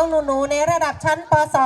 น้องหนูๆในระดับชั้นป .2